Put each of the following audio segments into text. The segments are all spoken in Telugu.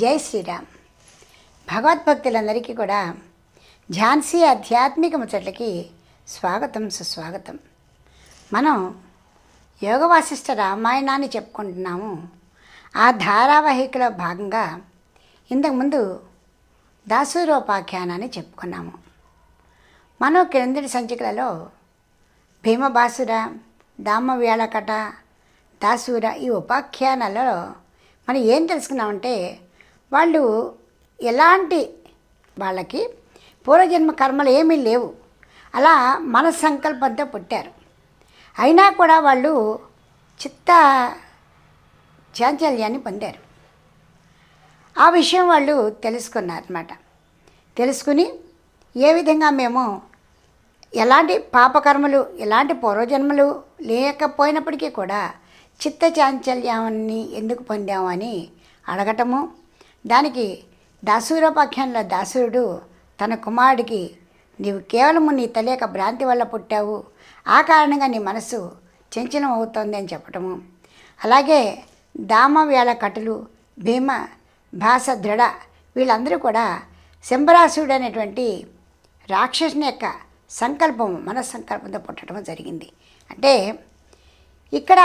జై శ్రీరామ్. భగవద్భక్తులందరికీ కూడా ఝాన్సీ ఆధ్యాత్మిక ముచ్చట్లకి స్వాగతం సుస్వాగతం. మనం యోగ వాసిష్ఠ రామాయణాన్ని చెప్పుకుంటున్నాము. ఆ ధారావాహికలో భాగంగా ఇంతకుముందు దాసూరోపాఖ్యానాన్ని చెప్పుకున్నాము. మనం క్రిందటి సంచికలలో భీమబాసుర దామవ్యాళకట దాసూర ఈ ఉపాఖ్యానాలలో మనం ఏం తెలుసుకున్నామంటే వాళ్ళు ఎలాంటి వాళ్ళకి పూర్వజన్మ కర్మలు ఏమీ లేవు. అలా మన సంకల్పంతో పుట్టారు. అయినా కూడా వాళ్ళు చిత్త చాంచల్యాన్ని పొందారు. ఆ విషయం వాళ్ళు తెలుసుకున్నారన్నమాట. తెలుసుకుని ఏ విధంగా మేము ఎలాంటి పాపకర్మలు ఎలాంటి పూర్వజన్మలు లేకపోయినప్పటికీ కూడా చిత్త చాంచల్యాన్ని ఎందుకు పొందామని అడగటము దానికి దాసూరోపాఖ్యానంలో దాసురుడు తన కుమారుడికి నీవు కేవలము నీ తెలియక భ్రాంతి వల్ల పుట్టావు. ఆ కారణంగా నీ మనసు చంచలం అవుతోంది అని చెప్పటము. అలాగే దామవేళ కటులు భీమ భాస దృఢ వీళ్ళందరూ కూడా శంబరాసుడు అనేటువంటి రాక్షసుని యొక్క సంకల్పం మనస్సంకల్పంతో పుట్టడం జరిగింది. అంటే ఇక్కడ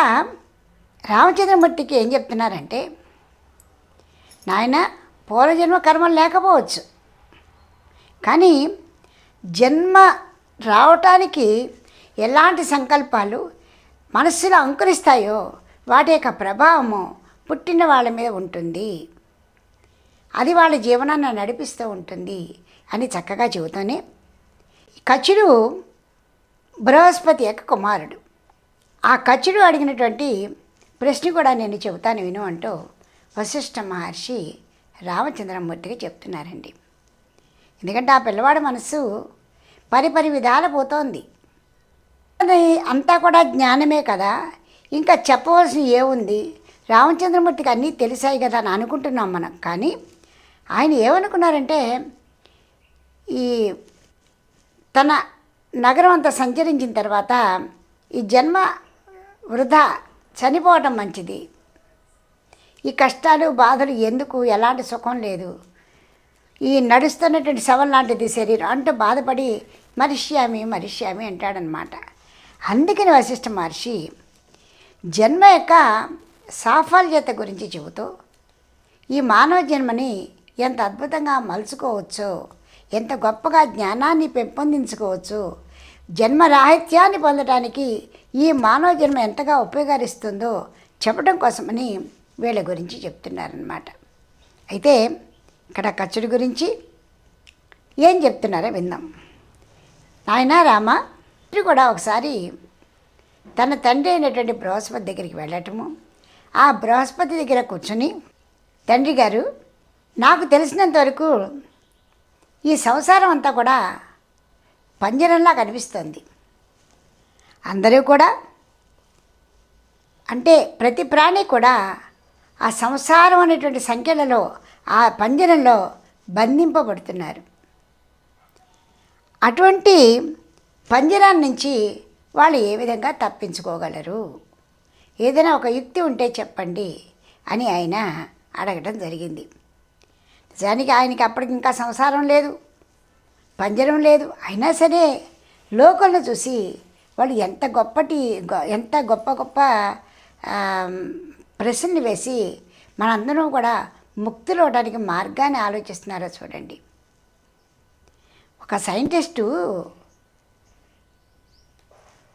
రామచంద్రమూర్తికి ఏం చెప్తున్నారంటే నాయన పూర్వజన్మ కర్మలు లేకపోవచ్చు. కానీ జన్మ రావటానికి ఎలాంటి సంకల్పాలు మనస్సులో అంకురిస్తాయో వాటి యొక్క ప్రభావము పుట్టిన వాళ్ళ మీద ఉంటుంది. అది వాళ్ళ జీవనాన్ని నడిపిస్తూ ఉంటుంది అని చక్కగా చెబుతానే కచుడు బృహస్పతి యొక్క కుమారుడు. ఆ కచుడు అడిగినటువంటి ప్రశ్న కూడా నేను చెబుతాను విను అంటూ వశిష్ఠ మహర్షి రామచంద్రమూర్తికి చెప్తున్నారండి. ఎందుకంటే ఆ పిల్లవాడి మనసు పరిపరి విధాల పోతోంది. అంతా కూడా జ్ఞానమే కదా. ఇంకా చెప్పవలసిన ఏముంది? రామచంద్రమూర్తికి అన్నీ తెలిసాయి కదా అని అనుకుంటున్నాం మనం. కానీ ఆయన ఏమనుకున్నారంటే ఈ తన నగరం అంతా సంచరించిన తర్వాత ఈ జన్మ వృధా చనిపోవటం మంచిది. ఈ కష్టాలు బాధలు ఎందుకు? ఎలాంటి సుఖం లేదు. ఈ నడుస్తున్నటువంటి శవం లాంటిది శరీరం. అంటూ బాధపడి మరిష్యామి మరిష్యామి అంటాడనమాట. అందుకని వశిష్ఠ మహర్షి జన్మ యొక్క సాఫల్యత గురించి చెబుతూ ఈ మానవ జన్మని ఎంత అద్భుతంగా మలుచుకోవచ్చో ఎంత గొప్పగా జ్ఞానాన్ని పెంపొందించుకోవచ్చు జన్మ రాహిత్యాన్ని పొందడానికి ఈ మానవ జన్మ ఎంతగా ఉపయోగరిస్తుందో చెప్పడం కోసమని వీళ్ళ గురించి చెప్తున్నారనమాట అయితే ఇక్కడ కచ్చుడి గురించి ఏం చెప్తున్నారో విందాం. నాయన రామ ఇది కూడా ఒకసారి తన తండ్రి అయినటువంటి బృహస్పతి దగ్గరికి వెళ్ళటము. ఆ బృహస్పతి దగ్గర కూర్చొని తండ్రి గారు నాకు తెలిసినంత వరకు ఈ సంసారం అంతా కూడా పంజరంలా కనిపిస్తుంది. అందరూ కూడా అంటే ప్రతి ప్రాణి కూడా ఆ సంసారం అనేటువంటి సంఖ్యలలో ఆ పంజరంలో బంధింపబడుతున్నారు. అటువంటి పంజరాన్ని నుంచి వాళ్ళు ఏ విధంగా తప్పించుకోగలరు? ఏదైనా ఒక యుక్తి ఉంటే చెప్పండి అని ఆయన అడగడం జరిగింది. నిజానికి ఆయనకి అప్పటికి ఇంకా సంసారం లేదు పంజరం లేదు. అయినా సరే లోకల్ని చూసి వాళ్ళు ఎంత గొప్పటి గొ- ఎంత గొప్ప గొప్ప ప్రశ్నలు వేసి మనందరం కూడా ముక్తులు అవడానికి మార్గాన్ని ఆలోచిస్తున్నారో చూడండి. ఒక సైంటిస్టు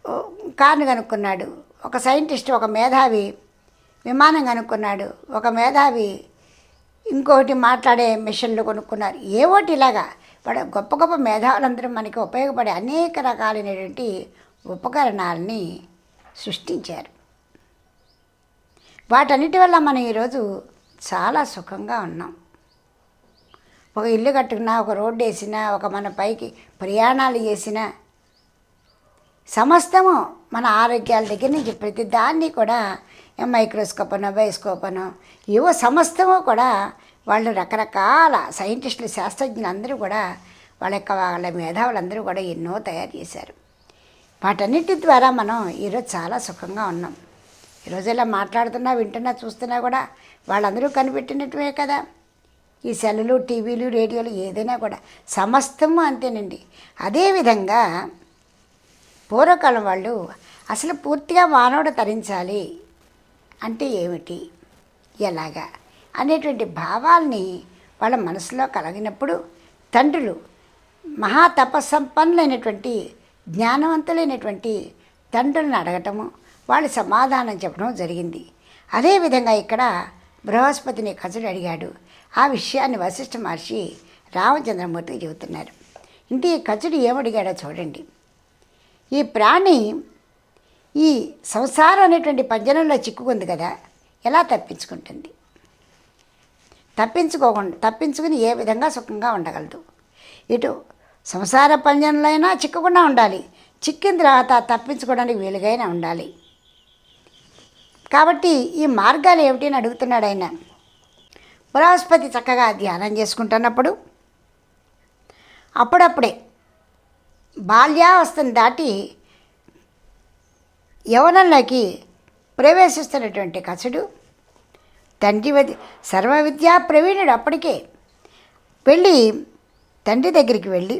ఓ, కనుక్కున్నాడు. ఒక సైంటిస్ట్ ఒక మేధావి విమానం కనుక్కున్నాడు. ఒక మేధావి ఇంకొకటి మాట్లాడే మిషన్లు కొనుక్కున్నారు. ఏవోటి ఇలాగా? వాడు గొప్ప గొప్ప మేధావులందరూ మనకి ఉపయోగపడే అనేక రకాలైనటువంటి ఉపకరణాలని సృష్టించారు. వాటన్నిటి వల్ల మనం ఈరోజు చాలా సుఖంగా ఉన్నాం. ఒక ఇల్లు కట్టుకున్నా ఒక రోడ్డు వేసినా ఒక మన పైకి ప్రయాణాలు చేసినా సమస్తము మన ఆరోగ్యాల దగ్గర నుంచి ప్రతి దాన్ని కూడా మైక్రోస్కోప్ అనో బయోస్కోప్ అనో ఏవో సమస్తము కూడా వాళ్ళు రకరకాల సైంటిస్టులు శాస్త్రజ్ఞులు అందరూ కూడా వాళ్ళ యొక్క వాళ్ళ మేధావులందరూ కూడా ఎన్నో తయారు చేశారు. వాటన్నిటి ద్వారా మనం ఈరోజు చాలా సుఖంగా ఉన్నాం. ఈరోజు ఇలా మాట్లాడుతున్నా వింటున్నా చూస్తున్నా కూడా వాళ్ళందరూ కనిపెట్టినట్టువే కదా. ఈ సెల్లులు టీవీలు రేడియోలు ఏదైనా కూడా సమస్తము అంతేనండి. అదేవిధంగా పూర్వకాలం వాళ్ళు అసలు పూర్తిగా మానవుడు తరించాలి అంటే ఏమిటి? ఎలాగా? అనేటువంటి భావాల్ని వాళ్ళ మనసులో కలిగినప్పుడు తండ్రులు మహాతపస్సంపన్నులైనటువంటి జ్ఞానవంతులైనటువంటి తండ్రులను అడగటము వాళ్ళు సమాధానం చెప్పడం జరిగింది. అదేవిధంగా ఇక్కడ బృహస్పతిని కసుడు అడిగాడు. ఆ విషయాన్ని వశిష్ఠ మహర్షి రామచంద్రమూర్తికి చెబుతున్నారు. ఇంటి ఈ ఏమడిగాడో చూడండి. ఈ ప్రాణి ఈ సంసారం అనేటువంటి పంజనంలో చిక్కుకుంది కదా ఎలా తప్పించుకుంటుంది? తప్పించుకోకుండా తప్పించుకుని ఏ విధంగా సుఖంగా ఉండగలదు? ఇటు సంసార పంజనంలో అయినా చిక్కకుండా ఉండాలి. చిక్కిన తర్వాత తప్పించుకోవడానికి వీలుగైనా ఉండాలి. కాబట్టి ఈ మార్గాలు ఏమిటి అని అడుగుతున్నాడు ఆయన. బృహస్పతి చక్కగా ధ్యానం చేసుకుంటున్నప్పుడు అప్పుడప్పుడే బాల్యావస్థను దాటి యవనంలోకి ప్రవేశిస్తున్నటువంటి కసుడు తండ్రి వది సర్వ విద్యా ప్రవీణుడు అప్పటికే వెళ్ళి తండ్రి దగ్గరికి వెళ్ళి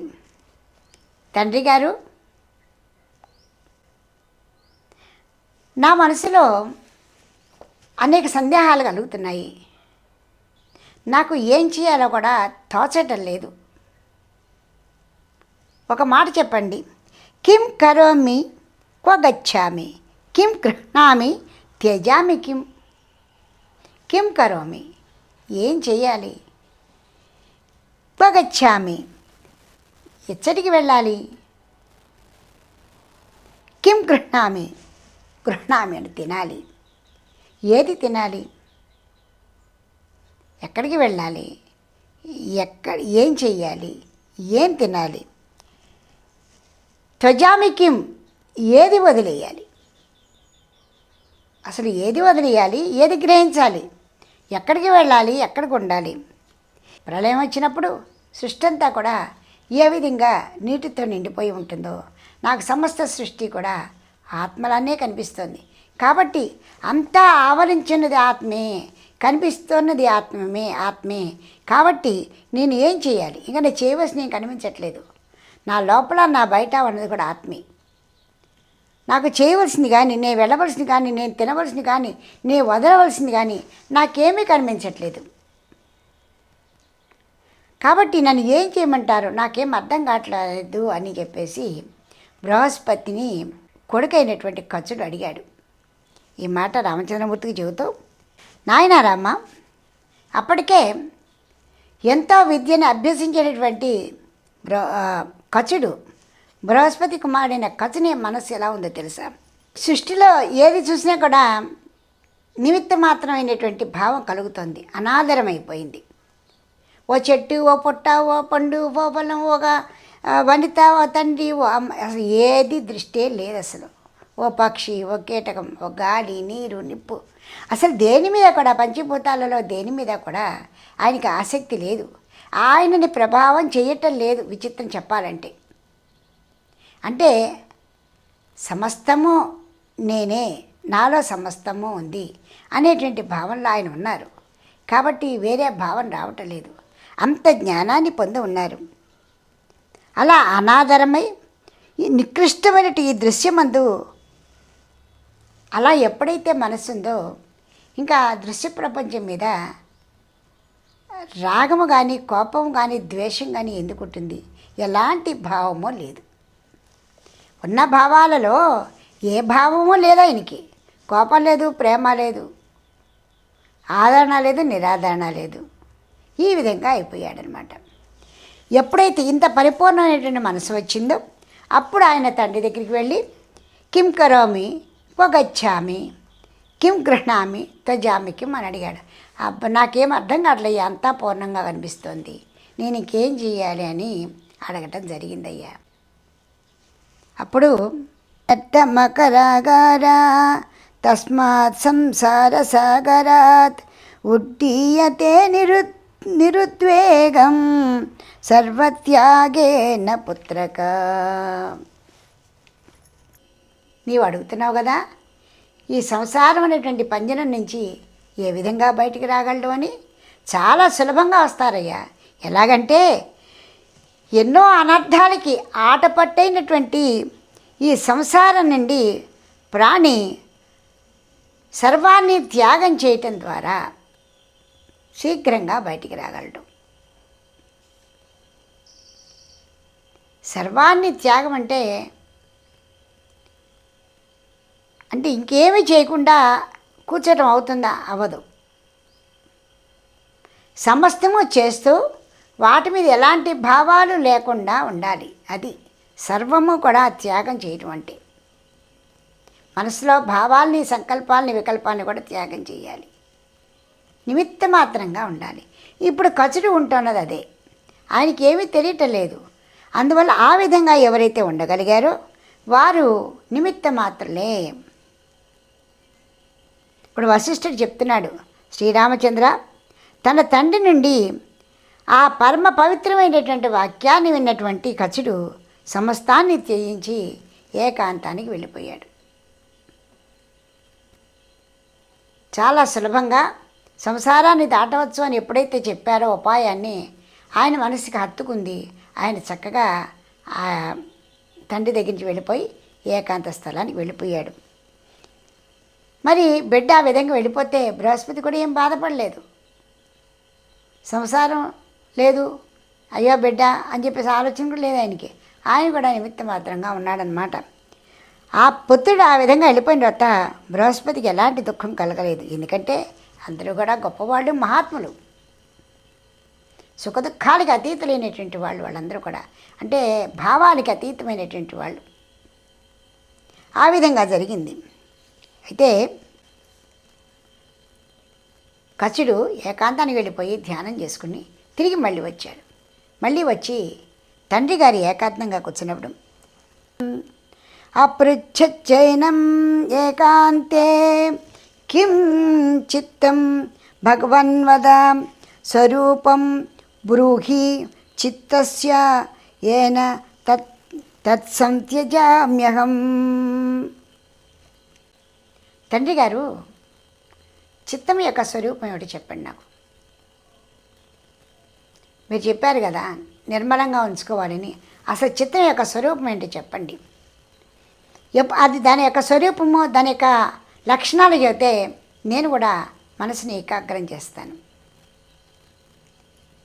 తండ్రి గారు నా మనసులో అనేక సందేహాలు కలుగుతున్నాయి. నాకు ఏం చేయాలో కూడా తోచటం లేదు. ఒక మాట చెప్పండి. కిం కరోమి క్వ గచ్చామి? కిం గృహ్ణామి త్యజామి కిం? కిం కరోమి? ఏం చేయాలి? క్వ గచ్చామి? ఎచ్చటికి వెళ్ళాలి? కిం గృహ్ణామి గృహ్ణామి అని తినాలి. ఏది తినాలి? ఎక్కడికి వెళ్ళాలి? ఎక్కడ ఏం చెయ్యాలి? ఏం తినాలి? త్వజామికిం ఏది వదిలేయాలి? అసలు ఏది వదిలేయాలి? ఏది గ్రహించాలి? ఎక్కడికి వెళ్ళాలి? ఎక్కడికి ఉండాలి? ప్రళయం వచ్చినప్పుడు సృష్టి అంతా కూడా ఏ విధంగా నీటితో నిండిపోయి ఉంటుందో నాకు సమస్త సృష్టి కూడా ఆత్మలానే కనిపిస్తుంది. కాబట్టి అంతా ఆవరించినది ఆత్మే కనిపిస్తున్నది ఆత్మమే ఆత్మే. కాబట్టి నేను ఏం చేయాలి? ఇంకా నేను చేయవలసి నేను కనిపించట్లేదు. నా లోపల నా బయట ఉన్నది కూడా ఆత్మే. నాకు చేయవలసింది కానీ నేను వెళ్ళవలసింది కానీ నేను తినవలసింది కానీ నేను వదలవలసింది కానీ నాకేమీ కనిపించట్లేదు. కాబట్టి నన్ను ఏం చేయమంటారు? నాకేం అర్థం కావట్లేదు అని చెప్పేసి బృహస్పతిని కొడుకైనటువంటి ఖర్చుడు అడిగాడు. ఈ మాట రామచంద్రమూర్తికి చెబుతూ నాయన రామ అప్పటికే ఎంతో విద్యను అభ్యసించేటటువంటి బృ కచుడు బృహస్పతి కుమారుడైన కచుని మనస్సు ఎలా ఉందో తెలుసా? సృష్టిలో ఏది చూసినా కూడా నిమిత్త మాత్రమైనటువంటి భావం కలుగుతుంది అనాదరమైపోయింది. ఓ చెట్టు ఓ పుట్ట ఓ పండు ఓ పొలం ఒక వనిత ఓ తండ్రి ఓ అమ్మ అసలు ఏది దృష్టే లేదు అసలు. ఓ పక్షి ఓ కీటకం ఓ గాలి నీరు నిప్పు. అసలు దేని మీద కూడా పంచభూతాలలో దేని మీద కూడా ఆయనకి ఆసక్తి లేదు. ఆయనని ప్రభావం చేయటం లేదు విచిత్రం చెప్పాలంటే. అంటే సమస్తము నేనే నాలో సమస్తము ఉంది అనేటువంటి భావనలో ఆయన ఉన్నారు. కాబట్టి వేరే భావన రావటం లేదు. అంత జ్ఞానాన్ని పొంది ఉన్నారు. అలా అనాదరమై ఈ ఈ దృశ్యమందు అలా ఎప్పుడైతే మనసుందో ఇంకా దృశ్య ప్రపంచం మీద రాగము కానీ కోపం కానీ ద్వేషం కానీ ఎందుకు ఉంటుంది? ఎలాంటి భావమో లేదు. ఉన్న భావాలలో ఏ భావము లేదు ఆయనకి కోపం లేదు ప్రేమ లేదు ఆదరణ లేదు నిరాదరణ లేదు. ఈ విధంగా అయిపోయాడనమాట. ఎప్పుడైతే ఇంత పరిపూర్ణమైనటువంటి మనసు వచ్చిందో అప్పుడు ఆయన తండ్రి దగ్గరికి వెళ్ళి కిం కరోమి పొగచ్చామి కిం గృహణామి? తజామి కిం? అని అడిగాడు. అబ్బ నాకేం అర్థం కావట్లేదు అంతా పూర్ణంగా కనిపిస్తోంది. నేను ఇంకేం చేయాలి అని అడగటం జరిగిందయ్యా. అప్పుడు మకరాగారా తస్మాత్ సంసార సాగరాత్ ఉడ్డీయతే నిరు నిరుద్వేగం సర్వత్యాగేన పుత్రక. నీవు అడుగుతున్నావు కదా? ఈ సంసారం అనేటువంటి పంజనం నుంచి ఏ విధంగా బయటికి రాగలడు అని? చాలా సులభంగా వస్తారయ్యా. ఎలాగంటే ఎన్నో అనర్థాలకి ఆటపట్టైనటువంటి ఈ సంసారం నుండి ప్రాణి సర్వాన్ని త్యాగం చేయటం ద్వారా శీఘ్రంగా బయటికి రాగలడు. సర్వాన్ని త్యాగం అంటే అంటే ఇంకేమీ చేయకుండా కూర్చోటం అవుతుందా? అవ్వదు. సమస్తము చేస్తూ వాటి మీద ఎలాంటి భావాలు లేకుండా ఉండాలి. అది సర్వము కూడా త్యాగం చేయటం అంటే మనసులో భావాల్ని సంకల్పాలని వికల్పాలని కూడా త్యాగం చేయాలి. నిమిత్త మాత్రంగా ఉండాలి. ఇప్పుడు కచుడు ఉంటున్నది అదే. ఆయనకి ఏమీ తెలియటం లేదు. అందువల్ల ఆ విధంగా ఎవరైతే ఉండగలిగారో వారు నిమిత్త మాత్రలే. ఇప్పుడు వశిష్ఠుడు చెప్తున్నాడు శ్రీరామచంద్ర తన తండ్రి నుండి ఆ పరమ పవిత్రమైనటువంటి వాక్యాన్ని విన్నటువంటి కచుడు సమస్తాన్ని త్యజించి ఏకాంతానికి వెళ్ళిపోయాడు. చాలా సులభంగా సంసారాన్ని దాటవచ్చు అని ఎప్పుడైతే చెప్పారో ఉపాయాన్ని ఆయన మనసుకి హత్తుకుంది. ఆయన చక్కగా ఆ తండ్రి దగ్గర నుంచి వెళ్ళిపోయి ఏకాంత స్థలానికి వెళ్ళిపోయాడు. మరి బిడ్డ ఆ విధంగా వెళ్ళిపోతే బృహస్పతి కూడా ఏం బాధపడలేదు. సంసారం లేదు అయ్యో బిడ్డ అని చెప్పేసి ఆలోచన కూడా లేదు ఆయనకి. ఆయన కూడా నిమిత్త మాత్రంగా ఉన్నాడనమాట ఆ పుత్రుడు ఆ విధంగా వెళ్ళిపోయిన తర్వాత బృహస్పతికి ఎలాంటి దుఃఖం కలగలేదు. ఎందుకంటే అందరూ కూడా గొప్పవాళ్ళు మహాత్ములు. సుఖదుఖాలకి అతీతులైనటువంటి వాళ్ళు వాళ్ళందరూ కూడా. అంటే భావాలకి అతీతమైనటువంటి వాళ్ళు. ఆ విధంగా జరిగింది. అయితే కచుడు ఏకాంతానికి వెళ్ళిపోయి ధ్యానం చేసుకుని తిరిగి మళ్ళీ వచ్చాడు. మళ్ళీ వచ్చి తండ్రి గారి ఏకాంతంగా కూర్చున్నప్పుడు అపృచ్ఛైనం ఏకాంతే కిం చిత్తం భగవన్వద స్వరూపం బ్రూహి చిత్తస్య ఏన తత్ తత్సంత్యజామ్యహం. తండ్రి గారు చిత్తం యొక్క స్వరూపం ఏమిటి చెప్పండి నాకు. మీరు చెప్పారు కదా నిర్మలంగా ఉంచుకోవాలని. అసలు చిత్తం యొక్క స్వరూపం ఏంటి చెప్పండి. ఎప్- అది దాని యొక్క స్వరూపము దాని యొక్క లక్షణాలు చెబితే నేను కూడా మనసుని ఏకాగ్రం చేస్తాను.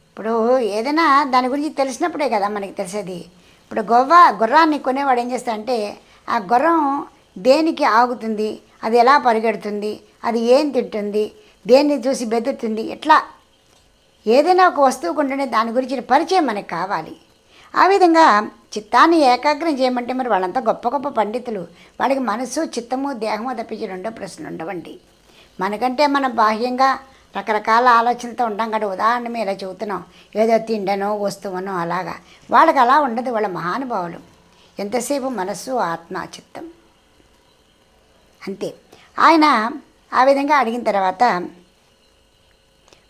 ఇప్పుడు ఏదైనా దాని గురించి తెలిసినప్పుడే కదా మనకి తెలిసేది. ఇప్పుడు గొవ్వ గుర్రాన్ని కొనేవాడు ఏం చేస్తాడంటే ఆ గుర్రం దేనికి ఆగుతుంది? అది ఎలా పరిగెడుతుంది? అది ఏం తింటుంది? దేన్ని చూసి బెదురుతుంది? ఇట్లా ఏదైనా ఒక వస్తువు కొంటేనే దాని గురించిన పరిచయం మనకు కావాలి. ఆ విధంగా చిత్తాన్ని ఏకాగ్రం చేయమంటే మరి వాళ్ళంతా గొప్ప గొప్ప పండితులు. వాళ్ళకి మనసు చిత్తము దేహము తప్పించి రెండో ప్రశ్నలు ఉండవండి. మనకంటే మనం బాహ్యంగా రకరకాల ఆలోచనలతో ఉంటాం కదా ఉదాహరణ మీద ఇలా చెబుతున్నాం. ఏదో తిండనో వస్తువునో అలాగా. వాళ్ళకి అలా ఉండదు. వాళ్ళ మహానుభావులు. ఎంతసేపు మనస్సు ఆత్మ చిత్తం అంతే. ఆయన ఆ విధంగా అడిగిన తర్వాత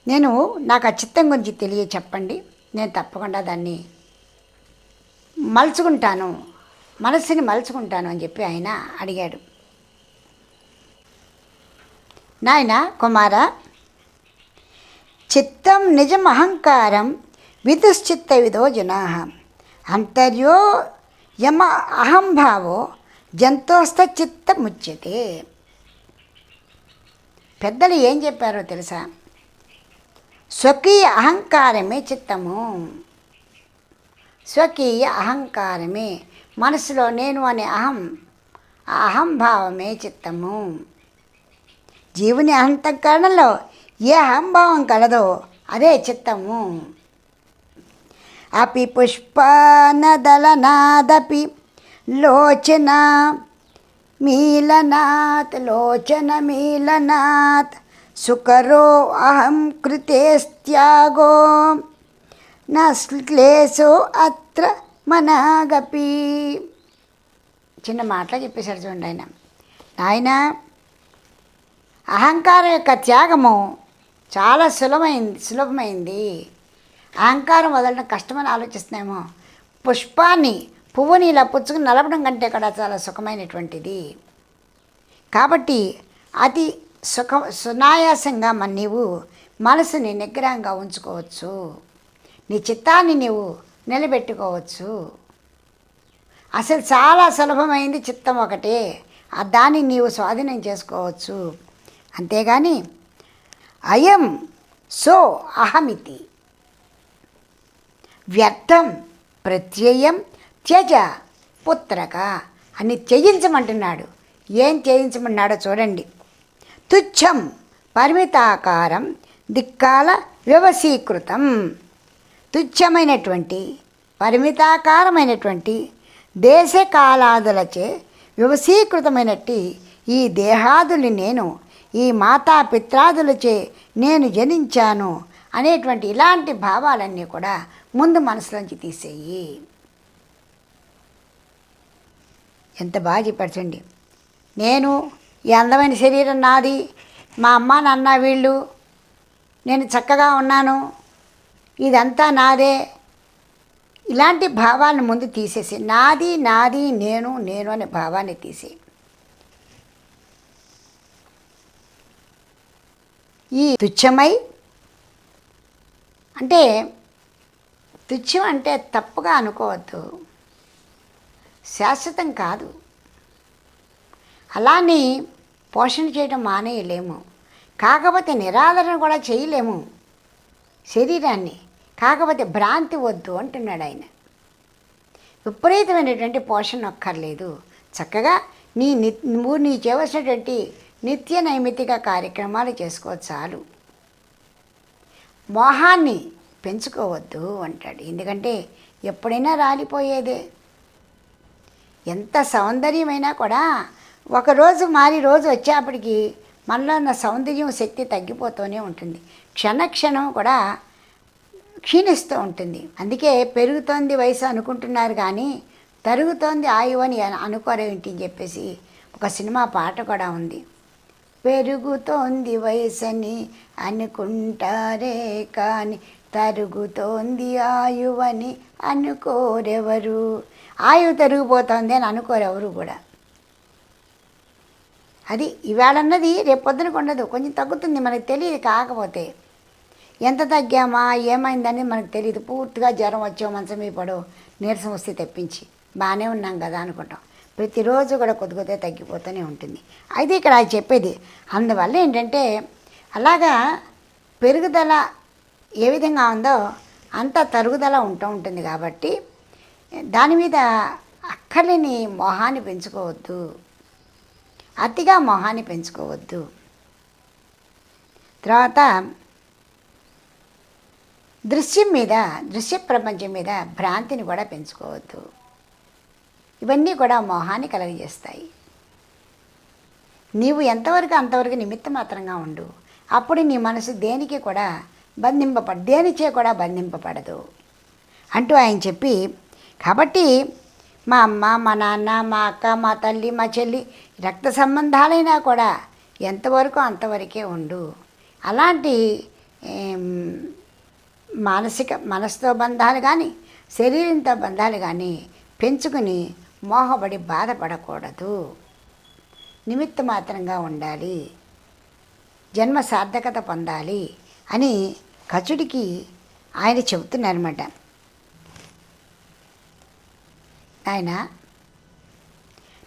నేను నాకు ఆ చిత్తం గురించి తెలియ చెప్పండి. నేను తప్పకుండా దాన్ని మలుచుకుంటాను. మనస్సుని మలుచుకుంటాను అని చెప్పి ఆయన అడిగాడు. నాయన కుమార చిత్తం నిజం అహంకారం విదుశ్చిత్త విదో జనా. అంతర్యో యమ అహంభావో జంతోస్థ చిత్త ముచ్యతే పెద్దలు ఏం చెప్పారో తెలుసా? స్వకీయ అహంకారమే చిత్తము. స్వకీయ అహంకారమే. మనసులో నేను అనే అహం ఆ అహంభావమే చిత్తము. జీవుని అంతఃకరణలో ఏ అహంభావం కలదో అదే చిత్తము. అపి పుష్పనదలనాదపి లోచన మీలనాత్ లోచన మీలనాత్ సుకరో అహం కృతేస్త్యాగో నా క్లేశో అత్ర మనాగపి. చిన్న మాటలు చెప్పేశాడు చూడండి ఆయన. నాయన అహంకారం యొక్క త్యాగము చాలా సులభమైంది సులభమైంది. అహంకారం వదలడం కష్టమని ఆలోచిస్తున్నామో. పుష్పాన్ని పువ్వుని ఇలా పుచ్చుకుని నలపడం కంటే కూడా చాలా సుఖమైనటువంటిది. కాబట్టి అతి సుఖ సునాయాసంగా మన నీవు మనసుని నిగ్రహంగా ఉంచుకోవచ్చు. నీ చిత్తాన్ని నీవు నిలబెట్టుకోవచ్చు. అసలు చాలా సులభమైంది చిత్తం ఒకటే. ఆ దాన్ని నీవు స్వాధీనం చేసుకోవచ్చు. అంతేగాని అయం సో అహమితి. వ్యర్థం ప్రత్యయం చేజ పుత్రక అని చేయించమంటున్నాడు. ఏం చేయించమన్నాడో చూడండి. తుచ్చం పరిమితాకారం దిక్కాల వ్యవసీకృతం. తుచ్చమైనటువంటి పరిమితాకారమైనటువంటి దేశకాలాదులచే వ్యవసీకృతమైనట్టి ఈ దేహాదుని నేను ఈ మాతా పిత్రాదులచే నేను జనించాను అనేటువంటి ఇలాంటి భావాలన్నీ కూడా ముందు మనసులోంచి తీసేయి. ఎంత బాగా చెప్పాడు నేను ఈ అందమైన శరీరం నాది మా అమ్మ నాన్న వీళ్ళు నేను చక్కగా ఉన్నాను ఇదంతా నాదే. ఇలాంటి భావాన్ని ముందు తీసేసి నాది నాది నేను నేను అనే భావాన్ని తీసి. ఈ తుచ్చమై అంటే తుచ్చం అంటే తప్పుగా అనుకోవద్దు. శాశ్వతం కాదు. అలానే పోషణ చేయడం మానేయలేము. కాకపోతే నిరాదరణ కూడా చేయలేము. శరీరాన్ని కాకపోతే భ్రాంతి వద్దు అంటున్నాడు ఆయన. విపరీతమైనటువంటి పోషణ ఒక్కర్లేదు చక్కగా నీ ని నువ్వు నీ చేయవలసినటువంటి నిత్య నైమితిక కార్యక్రమాలు చేసుకో చాలు. మోహాన్ని పెంచుకోవద్దు అంటాడు. ఎందుకంటే ఎప్పుడైనా రాలిపోయేదే. ఎంత సౌందర్యమైనా కూడా ఒకరోజు మారి రోజు వచ్చేప్పటికి మనలో ఉన్న సౌందర్యం శక్తి తగ్గిపోతూనే ఉంటుంది. క్షణక్షణం కూడా క్షీణిస్తూ ఉంటుంది. అందుకే పెరుగుతోంది వయసు అనుకుంటున్నారు కానీ తరుగుతోంది ఆయువు అని అనుకోరేంటి అని చెప్పేసి ఒక సినిమా పాట కూడా ఉంది. పెరుగుతోంది వయసని అనుకుంటారే కానీ తరుగుతోంది ఆయువని అనుకోరెవరు? ఆయువు తరిగిపోతుంది అని అనుకోరు ఎవరు కూడా. అది ఇవాళన్నది రేపు ఉండదు కొంచెం తగ్గుతుంది మనకు తెలియదు కాకపోతే. ఎంత తగ్గామా? ఏమైందని మనకు తెలియదు. పూర్తిగా జ్వరం వచ్చో మంచం మీద పడో నీరసం వస్తే తెప్పించి. బాగానే ఉన్నాం కదా అనుకుంటాం. ప్రతిరోజు కూడా కొద్ది కొద్దిగా తగ్గిపోతూనే ఉంటుంది. అయితే ఇక్కడ చెప్పేది అందువల్ల ఏంటంటే అలాగా పెరుగుదల ఏ విధంగా ఉందో అంత తరుగుదల ఉంటూ ఉంటుంది కాబట్టి దాని మీద అక్కర్లేని మొహాన్ని పెంచుకోవద్దు. అతిగా మొహాన్ని పెంచుకోవద్దు. తర్వాత దృశ్యం మీద దృశ్య ప్రపంచం మీద భ్రాంతిని కూడా పెంచుకోవద్దు. ఇవన్నీ కూడా మోహాన్ని కలగజేస్తాయి. నీవు ఎంతవరకు అంతవరకు నిమిత్త మాత్రంగా ఉండు అప్పుడు నీ మనసు దేనికి కూడా బంధింపబడ దేనిచే కూడా బంధింపబడదు. అంటూ ఆయన చెప్పి కాబట్టి మా అమ్మ మా నాన్న మా అక్క మా తల్లి మా చెల్లి రక్త సంబంధాలైనా కూడా ఎంతవరకు అంతవరకే ఉండు. అలాంటి మానసిక మనసుతో బంధాలు కానీ శరీరంతో బంధాలు కానీ పెంచుకుని మోహపడి బాధపడకూడదు. నిమిత్త మాత్రంగా ఉండాలి. జన్మ సార్థకత పొందాలి అని కచుడికి ఆయన చెబుతున్నారన్నమాట. ఆయన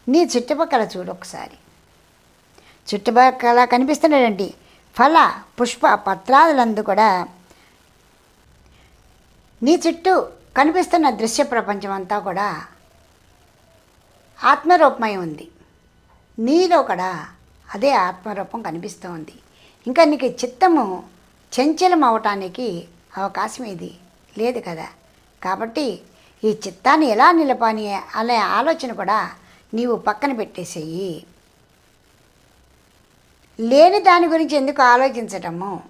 నీ చుట్టుపక్కల చూడు ఒకసారి. చుట్టుపక్కల కనిపిస్తున్నాడండి. ఫల పుష్ప పత్రాదులందు కూడా నీ చుట్టూ కనిపిస్తున్న దృశ్య ప్రపంచం అంతా కూడా ఆత్మరూపమై ఉంది. నీలో కూడా అదే ఆత్మరూపం కనిపిస్తూ ఉంది ఇంకా నీకు చిత్తము చంచలం అవటానికి అవకాశం ఇది లేదు కదా. కాబట్టి ఈ చిత్తాన్ని ఎలా నిలపాని అనే ఆలోచన కూడా నీవు పక్కన పెట్టేసేయి. లేని దాని గురించి ఎందుకు ఆలోచించటము?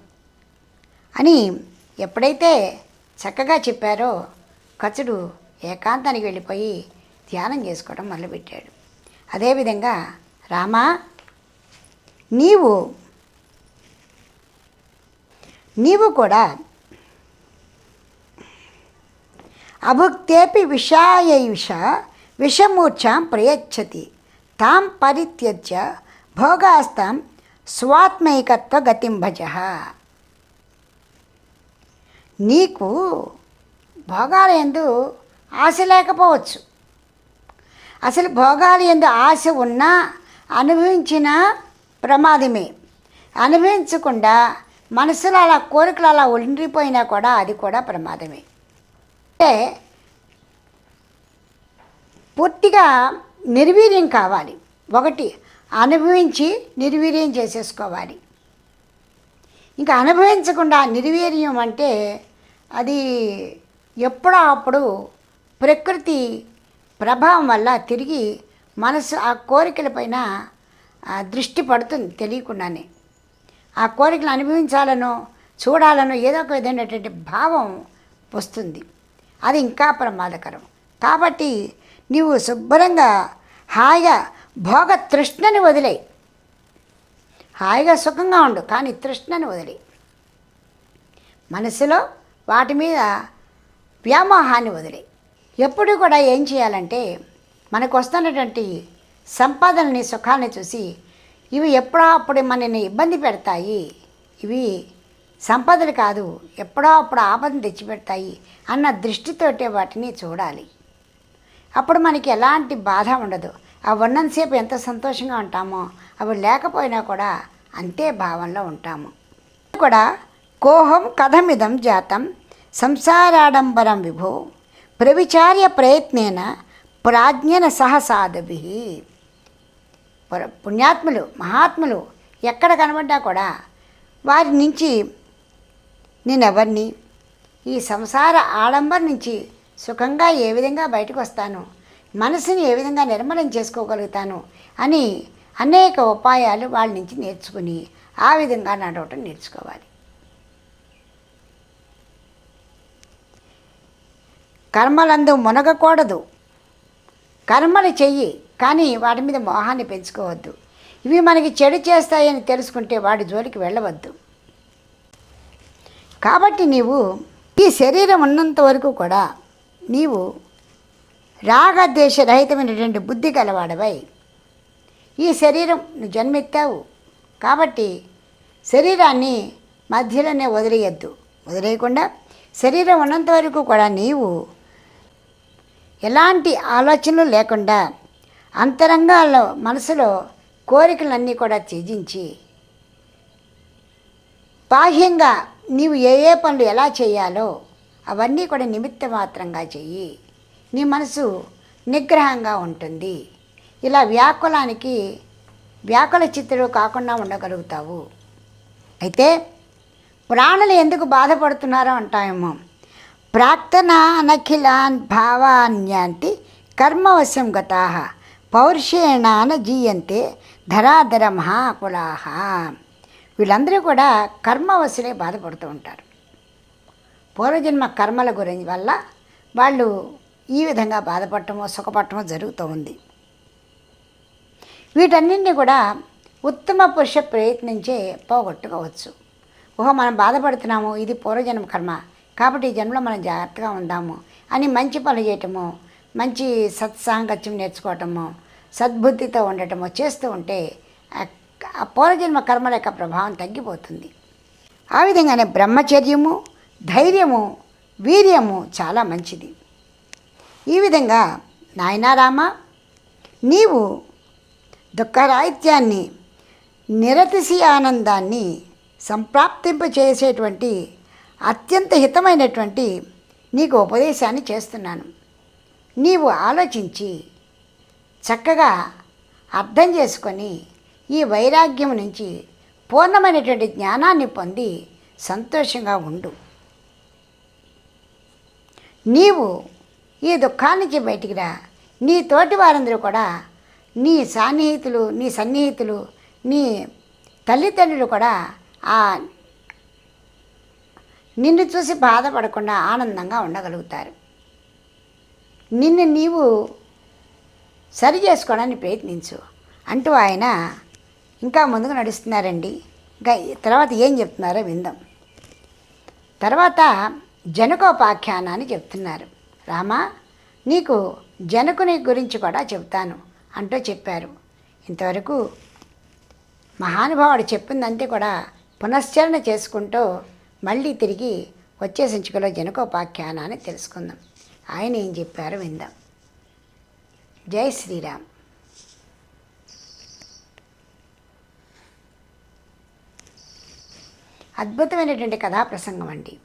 అని ఎప్పుడైతే చక్కగా చెప్పారో కచుడు ఏకాంతానికి వెళ్ళిపోయి ధ్యానం చేసుకోవడం మొదలుపెట్టాడు. అదేవిధంగా రామా నీవు నీవు కూడా అభుక్తేపి విషాయైష విషమూర్ఛాం ప్రయచ్చతి. తాం పరిత్యజ్య భోగాస్తాం స్వాత్మైకత్వ గతిం భజ నీకు భోగాల ఎందు ఆశ లేకపోవచ్చు. అసలు భోగాలు ఎందు ఆశ ఉన్నా అనుభవించిన ప్రమాదమే. అనుభవించకుండా మనసులో అలా కోరికలు అలా ఉండిపోయినా కూడా అది కూడా ప్రమాదమే. అంటే పూర్తిగా నిర్వీర్యం కావాలి. ఒకటి అనుభవించి నిర్వీర్యం చేసేసుకోవాలి. ఇంకా అనుభవించకుండా నిర్వీర్యం అంటే అది ఎప్పుడో అప్పుడు ప్రకృతి ప్రభావం వల్ల తిరిగి మనసు ఆ కోరికలపైన దృష్టి పడుతుంది తెలియకుండానే. ఆ కోరికలు అనుభవించాలనో చూడాలనో ఏదో ఒక విధమైనటువంటి భావం వస్తుంది. అది ఇంకా ప్రమాదకరం. కాబట్టి నీవు శుభ్రంగా హాయిగా భోగ తృష్ణని వదిలే. హాయిగా సుఖంగా ఉండు కానీ తృష్ణని వదిలి. మనసులో వాటి మీద వ్యామోహాన్ని వదిలే. ఎప్పుడు కూడా ఏం చేయాలంటే మనకు వస్తున్నటువంటి సంపాదనని సుఖాన్ని చూసి ఇవి ఎప్పుడప్పుడు మనని ఇబ్బంది పెడతాయి. ఇవి సంపదలు కాదు ఎప్పుడో అప్పుడు ఆపదను తెచ్చిపెడతాయి అన్న దృష్టితోటే వాటిని చూడాలి. అప్పుడు మనకి ఎలాంటి బాధ ఉండదు. అవి ఉన్నంతసేపు ఎంత సంతోషంగా ఉంటామో అవి లేకపోయినా కూడా అంతే భావంలో ఉంటాము. కూడా కోహం కథమిదం జాతం సంసారాడంబరం విభో ప్రవిచార్య ప్రయత్నేన ప్రాజ్ఞన సహసాధభి పుర- పుణ్యాత్ములు మహాత్ములు ఎక్కడ కనబడ్డా కూడా వారి నుంచి నేను ఎవరిని ఈ సంసార ఆడంబరం నుంచి సుఖంగా ఏ విధంగా బయటకు వస్తాను మనసుని ఏ విధంగా నిర్మలం చేసుకోగలుగుతాను? అని అనేక ఉపాయాలు వాళ్ళ నుంచి నేర్చుకుని ఆ విధంగా నడవటం నేర్చుకోవాలి. కర్మలందు మునగకూడదు. కర్మలు చెయ్యి కానీ వాటి మీద మోహాన్ని పెంచుకోవద్దు. ఇవి మనకి చెడు చేస్తాయని తెలుసుకుంటే వాడి జోలికి వెళ్ళవద్దు. కాబట్టి నీవు ఈ శరీరం ఉన్నంత వరకు కూడా నీవు రాగద్వేష రహితమైనటువంటి బుద్ధి కలవాడవై ఈ శరీరం నువ్వు జన్మెత్తావు. కాబట్టి శరీరాన్ని మధ్యలోనే వదిలేయద్దు. వదిలేయకుండా శరీరం ఉన్నంత వరకు కూడా నీవు ఎలాంటి ఆలోచనలు లేకుండా అంతరంగాల్లో మనసులో కోరికలన్నీ కూడా త్యజించి బాహ్యంగా నీవు ఏ ఏ పనులు ఎలా చేయాలో అవన్నీ కూడా నిమిత్త మాత్రంగా చెయ్యి. నీ మనసు నిగ్రహంగా ఉంటుంది. ఇలా వ్యాకులానికి వ్యాకుల చిత్తుడు కాకుండా ఉండగలుగుతావు. అయితే ప్రాణులు ఎందుకు బాధపడుతున్నారో అంటామేమో ప్రాక్తన అనఖిలాన్ భావాన్యాంతి కర్మవశం గతా. పౌరుషేణాన జీయంతే ధరాధర మహాకులాహ వీళ్ళందరూ కూడా కర్మవశులే బాధపడుతూ ఉంటారు. పూర్వజన్మ కర్మల గురించి వల్ల వాళ్ళు ఈ విధంగా బాధపడటమో సుఖపడటమో జరుగుతూ ఉంది. వీటన్నింటినీ కూడా ఉత్తమ పురుష ప్రయత్నించే పోగొట్టుకోవచ్చు. ఓహో మనం బాధపడుతున్నాము ఇది పూర్వజన్మ కర్మ కాబట్టి ఈ జన్మలో మనం జాగ్రత్తగా ఉందాము అని మంచి పనులు చేయటము మంచి సత్సాంగత్యం నేర్చుకోవటము సద్బుద్ధితో ఉండటము చేస్తూ ఉంటే పూర్వజన్మ కర్మల యొక్క ప్రభావం తగ్గిపోతుంది. ఆ విధంగానే బ్రహ్మచర్యము ధైర్యము వీర్యము చాలా మంచిది. ఈ విధంగా నాయనారామ నీవు దుఃఖరాహిత్యాన్ని నిరతిశి ఆనందాన్ని సంప్రాప్తింప చేసేటువంటి అత్యంత హితమైనటువంటి నీకు ఉపదేశాన్ని చేస్తున్నాను. నీవు ఆలోచించి చక్కగా అర్థం చేసుకొని ఈ వైరాగ్యం నుంచి పూర్ణమైనటువంటి జ్ఞానాన్ని పొంది సంతోషంగా ఉండు. నీవు ఈ దుఃఖాన్ని నుంచి బయటికి రా. నీ తోటి వారందరూ కూడా నీ సాన్నిహితులు నీ సన్నిహితులు నీ తల్లిదండ్రులు కూడా ఆ నిన్ను చూసి బాధపడకుండా ఆనందంగా ఉండగలుగుతారు. నిన్ను నీవు సరి చేసుకోవడానికి ప్రయత్నించు. అంటూ ఆయన ఇంకా ముందుకు నడుస్తున్నారండి. ఇంకా తర్వాత ఏం చెప్తున్నారో విందాం. తర్వాత జనకోపాఖ్యానాన్ని చెప్తున్నారు. రామా నీకు జనకుని గురించి కూడా చెప్తాను అంటూ చెప్పారు. ఇంతవరకు మహానుభావుడు చెప్పిందంతే కూడా పునశ్చరణ చేసుకుంటూ మళ్ళీ తిరిగి వచ్చే సంచికలో జనకోపాఖ్యానాన్ని తెలుసుకుందాం. ఆయన ఏం చెప్పారో విందాం. జై శ్రీరామ్. అద్భుతమైనటువంటి కథా ప్రసంగం అండి.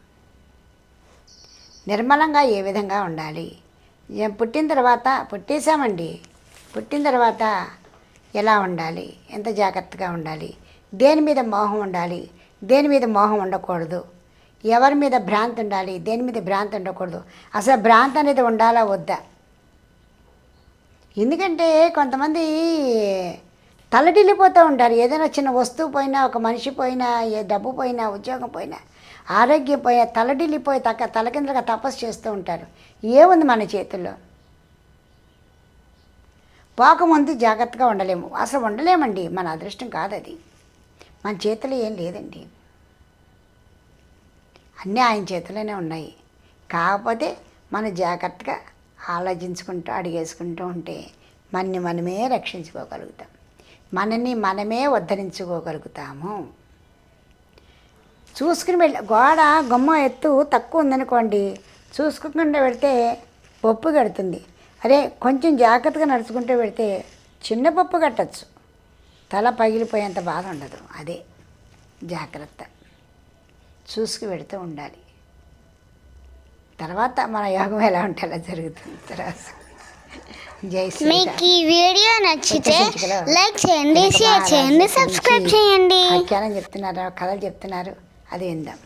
నిర్మలంగా ఏ విధంగా ఉండాలి? పుట్టిన తర్వాత పుట్టేశామండి. పుట్టిన తర్వాత ఎలా ఉండాలి? ఎంత జాగ్రత్తగా ఉండాలి? దేని మీద మోహం ఉండాలి? దేని మీద మోహం ఉండకూడదు? ఎవరి మీద భ్రాంతి ఉండాలి? దేని మీద భ్రాంతి ఉండకూడదు? అసలు భ్రాంతి అనేది ఉండాలా? వద్దా? ఎందుకంటే కొంతమంది తలడిల్లిపోతూ ఉంటారు. ఏదైనా చిన్న వస్తువు పోయినా ఒక మనిషి పోయినా ఏ డబ్బు పోయినా ఉద్యోగం పోయినా ఆరోగ్యం పోయినా తలడిల్లిపోయి తక్క తలకిందులుగా తపస్సు చేస్తూ ఉంటారు. ఏముంది మన చేతుల్లో? పోకముందు జాగ్రత్తగా ఉండలేము. అసలు ఉండలేమండి. మన అదృష్టం కాదు అది మన చేతిలో ఏం లేదండి. అన్నీ ఆయన చేతిలోనే ఉన్నాయి. కాకపోతే మనం జాగ్రత్తగా ఆలోచించుకుంటూ అడిగేసుకుంటూ ఉంటే మనని మనమే రక్షించుకోగలుగుతాం. మనని మనమే ఉద్ధరించుకోగలుగుతాము. చూసుకుని వెళ్ళి గోడ గుమ్మ ఎత్తు తక్కువ ఉందనుకోండి చూసుకోకుండా పెడితే పప్పు కడుతుంది. అరే కొంచెం జాగ్రత్తగా నడుచుకుంటూ పెడితే చిన్న పప్పు కట్టచ్చు. తల పగిలిపోయేంత బాధ ఉండదు అదే జాగ్రత్త. చూసుకు పెడుతూ ఉండాలి. తర్వాత మన యోగం ఎలా ఉంటే అలా జరుగుతుంది. తర్వాత మీకు ఈ వీడియో నచ్చితే లైక్ చేయండి షేర్ చేయండి సబ్స్క్రైబ్ చేయండి. చెప్తున్నారు కథలు చెప్తున్నారు అది విందాం.